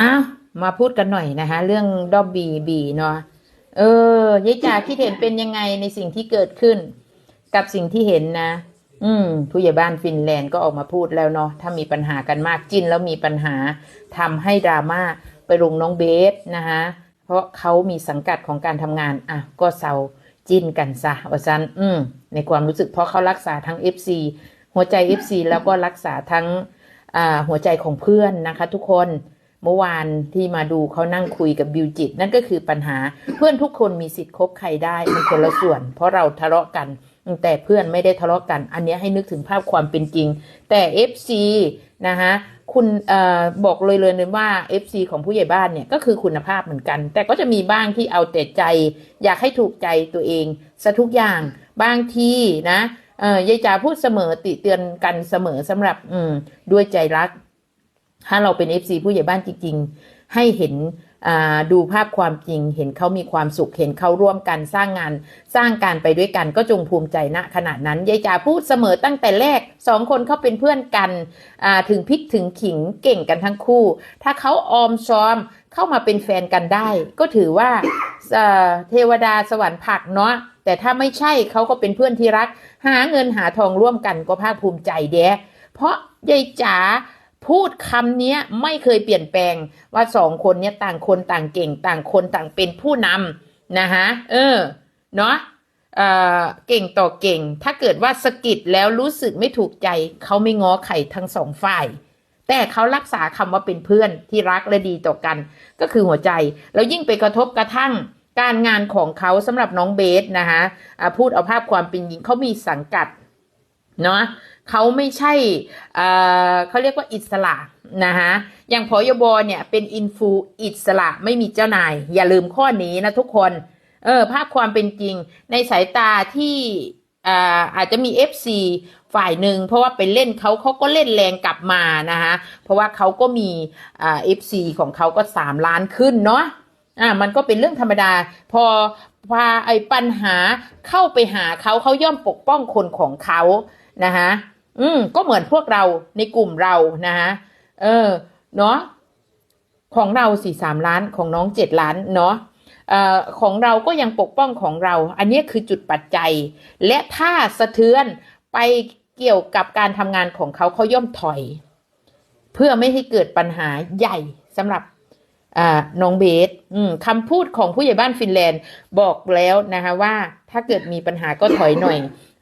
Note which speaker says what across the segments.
Speaker 1: อ้าวมาพูดกันหน่อยนะคะ เรื่องดอบบีบีเนาะเออยายจ๋าคิดเห็นเป็นยังไงในสิ่งที่เกิดขึ้น กับสิ่งที่เห็นนะ อืมผู้ใหญ่บ้านฟินแลนด์ก็ออกมาพูดแล้วเนาะถ้ามีปัญหากันมากจิ้นแล้วมีปัญหาทำให้ดราม่าไปลงน้องเบสนะคะเพราะเขามีสังกัดของการทำงาน อะ ก็เซาจิ้นกันซะว่าซันอืม ในความรู้สึกเพราะเขารักษาทั้ง FC หัวใจ FC แล้วก็รักษาทั้งอ่าหัวใจของเพื่อนนะคะ ทุกคน เมื่อวานที่มาดูเขานั่งคุยกับบิวจิต นั่นก็คือปัญหาเพื่อนทุกคนมีสิทธิ์คบใครได้มันคนละส่วน เพราะเราทะเลาะกัน แต่เพื่อนไม่ได้ทะเลาะกัน อันนี้ให้นึกถึงภาพความเป็นจริง แต่ FC นะคะคุณเอ่อบอกเลยเลยเลยว่า FC ของผู้ใหญ่บ้านเนี่ยก็คือคุณภาพเหมือนกัน แต่ก็จะมีบ้างที่เอาแต่ใจ อยากให้ถูกใจตัวเองซะทุกอย่างบางทีนะเออยายจ๋าพูดเสมอติเตือนกันเสมอสำหรับอืมด้วยใจรัก ถ้าเราเป็น FC ผู้ใหญ่บ้านจริง ๆ ให้เห็นดูภาพความจริง เห็นเขามีความสุข เห็นเขาร่วมกันสร้างงาน สร้างการไปด้วยกันก็จงภูมิใจณขณะนั้นยายจ๋าพูดเสมอตั้งแต่แรกสองคนเขาเป็นเพื่อนกันถึงพริกถึงขิงเก่งกันทั้งคู่ ถ้าเขาออมซ้อมเข้ามาเป็นแฟนกันได้ ก็ถือว่าเทวดาสวรรค์ผักเนาะแต่ถ้าไม่ใช่เขาก็เป็นเพื่อนที่รัก หาเงินหาทองร่วมกันก็ภาคภูมิใจแด้เพราะยายจ๋า พูดคำนี้ไม่เคยเปลี่ยนแปลงว่าสองคนเนี้ยต่างคนต่างเก่ง ต่างคนต่างเป็นผู้นำนะคะเออเนาะเออเก่งต่อเก่ง ถ้าเกิดว่าสะกิดแล้วรู้สึกไม่ถูกใจ เขาไม่ง้อไข่ทั้งสองฝ่าย แต่เขารักษาคำว่าเป็นเพื่อนที่รักและดีต่อกัน ก็คือหัวใจ แล้วยิ่งไปกระทบกระทั่งการงานของเขาสำหรับน้องเบสนะคะพูดเอาภาพความเป็นจริงเขามีสังกัด เนาะเขาไม่ใช่เอ่อเขาเรียกว่าอิสระนะคะอย่างพอยบเนี่ยเป็นอินฟูอิสระไม่มีเจ้านาย อย่าลืมข้อนี้นะทุกคนเออภาพความเป็นจริงในสายตาที่อ่าอาจจะมี FC ฝ่ายหนึ่งเพราะว่าไปเล่นเขาเขาก็เล่นแรงกลับมานะคะเพราะว่าเขาก็มีอ่า FC ของเขาก็สามล้านขึ้นเนาะอ่ามันก็เป็นเรื่องธรรมดา พอพาไอ้ปัญหาเข้าไปหาเขาเขาย่อมปกป้องคนของเขา นะคะอืมก็เหมือนพวกเราในกลุ่มเรานะคะเออเนาะของเราสี่สามล้านของน้องเจ็ดล้านเนาะอ่อของเราก็ยังปกป้องของเรา อันนี้คือจุดปัจจัย และถ้าสะเทือนไปเกี่ยวกับการทำงานของเขาเขาย่อมถอย เพื่อไม่ให้เกิดปัญหาใหญ่สำหรับอ่าน้องเบสอืมคำพูดของผู้ใหญ่บ้านฟินแลนด์บอกแล้วนะคะว่าถ้าเกิดมีปัญหาก็ถอยหน่อย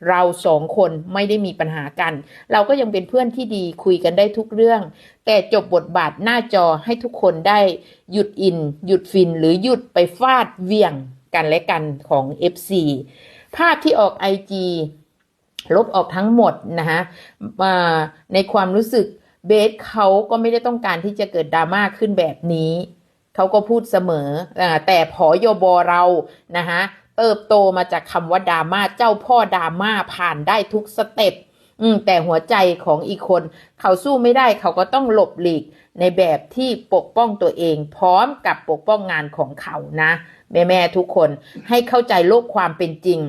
Speaker 1: เราสองคนไม่ได้มีปัญหากัน เราก็ยังเป็นเพื่อนที่ดีคุยกันได้ทุกเรื่อง แต่จบบทบาทหน้าจอให้ทุกคนได้หยุดอิน หยุดฟินหรือหยุดไปฟาดเวียงกันและกันของ FC ภาพที่ออก IG ลบออกทั้งหมดนะคะในความรู้สึกเบสเขาก็ไม่ได้ต้องการที่จะเกิดดราม่าขึ้นแบบนี้ เขาก็พูดเสมอ แต่พอยบเรานะคะ เติบโตมาจากคำว่าดราม่าเจ้าพ่อดราม่าผ่านได้ทุกสเต็ปอืมแต่หัวใจของอีกคน เขาสู้ไม่ได้เขาก็ต้องหลบหลีกในแบบที่ปกป้องตัวเอง พร้อมกับปกป้องงานของเขานะ แม่แม่ๆทุกคนให้เข้าใจโลกความเป็นจริง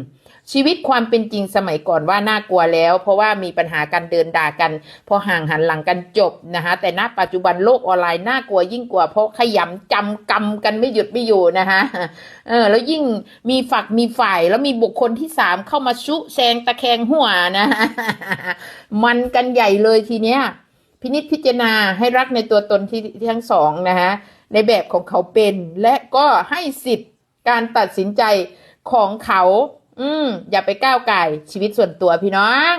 Speaker 1: ชีวิตความเป็นจริงสมัยก่อนว่าน่ากลัวแล้ว เพราะว่ามีปัญหาการเดินด่ากัน พอห่างหันหลังกันจบนะคะแต่ณปัจจุบันโลกออนไลน์น่ากลัวยิ่งกว่าเพราะขยำจำกรรมกันไม่หยุดไม่อยู่นะคะเออแล้วยิ่งมีฝักมีฝ่ายแล้วมีบุคคลที่สามเข้ามาชุแซงตะแคงหัวนะมันกันใหญ่เลยทีเนี้ยพินิจพิจารณาให้รักในตัวตนที่ทั้งสองนะคะ ในแบบของเขาเป็น และก็ให้สิทธิ์การตัดสินใจของเขา อืม อย่าไปก้าวไก่ชีวิตส่วนตัวพี่น้อง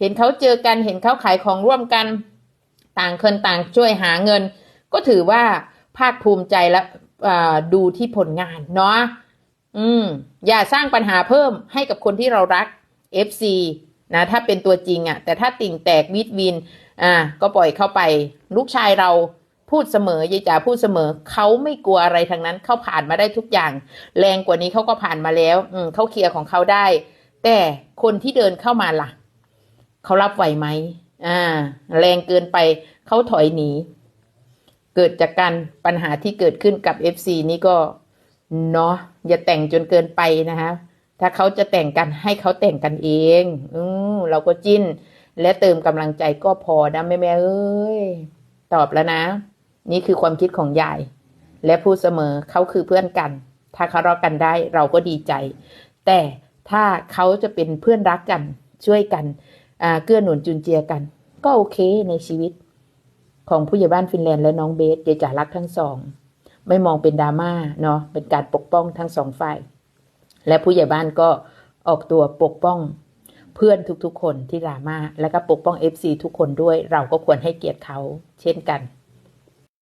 Speaker 1: เห็นเขาเจอกันเห็นเขาขายของร่วมกัน ต่างคนต่างช่วยหาเงิน ก็ถือว่าภาคภูมิใจและดูที่ผลงานเนาะอืม อย่าสร้างปัญหาเพิ่มให้กับคนที่เรารัก FC นะถ้าเป็นตัวจริงอะ่ะ แต่ถ้าติ่งแตกวิดวิน อ่า ก็ปล่อยเข้าไป ลูกชายเรา พูดเสมอยายจ๋าพูดเสมอ เขาไม่กลัวอะไรทั้งนั้นเขาผ่านมาได้ทุกอย่าง แรงกว่านี้เขาก็ผ่านมาแล้ว อืมเขาเคลียร์ของเขาได้ แต่คนที่เดินเข้ามาล่ะเขารับไหวไหมอ่า แรงเกินไปเขาถอยหนี เกิดจากการปัญหาที่เกิดขึ้นกับ FC นี่ก็เนาะอย่าแต่งจนเกินไปนะคะถ้าเขาจะแต่งกันให้เขาแต่งกันเอง อืเราก็จิ้น และเติมกำลังใจก็พอนะแม่แม่เอ้ย ตอบแล้วนะ นี่คือความคิดของยาย และพูดเสมอเขาคือเพื่อนกัน ถ้าเขารักกันได้เราก็ดีใจ แต่ถ้าเขาจะเป็นเพื่อนรักกันช่วยกันเกื้อหนุนจุนเจือกัน ก็โอเคในชีวิต ของผู้ใหญ่บ้านฟินแลนด์และน้องเบสเดจ่ารักทั้งสอง ไม่มองเป็นดราม่าเนาะเป็นการปกป้องทั้งสองฝ่าย และผู้ใหญ่บ้านก็ออกตัวปกป้องเพื่อนทุกๆคนที่ดราม่าแล้วก็ปกป้อง FC ทุกคนด้วยเราก็ควรให้เกียรติเขาเช่นกัน